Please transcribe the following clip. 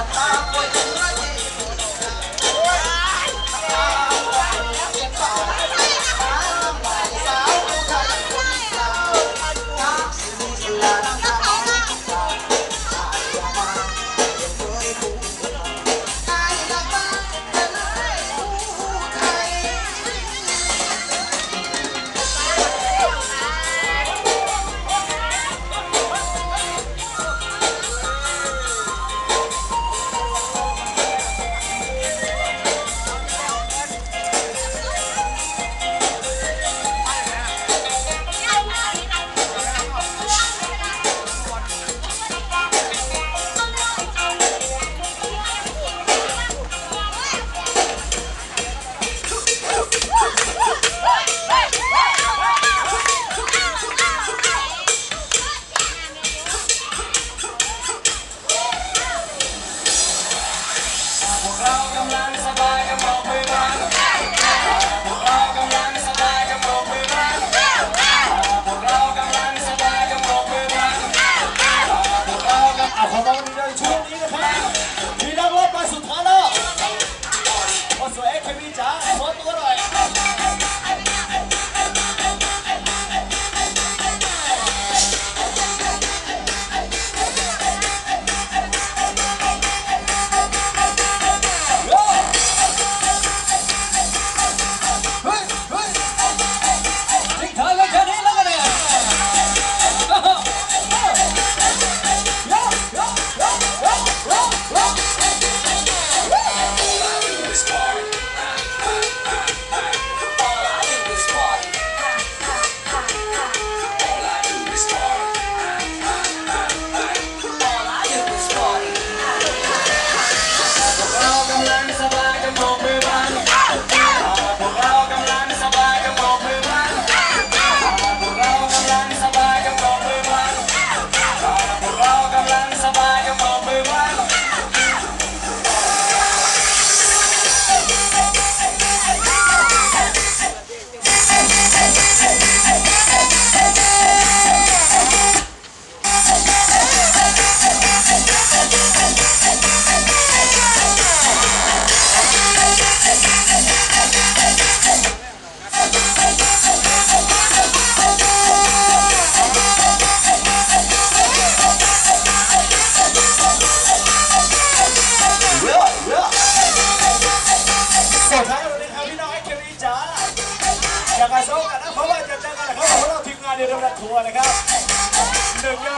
up, up, boy, ยากจะซ้อมกันนะเพราะว่าจะเจอกันนะครับเพราะเราทีมงานเดียวกันทัวร์นะครับหนึ่ง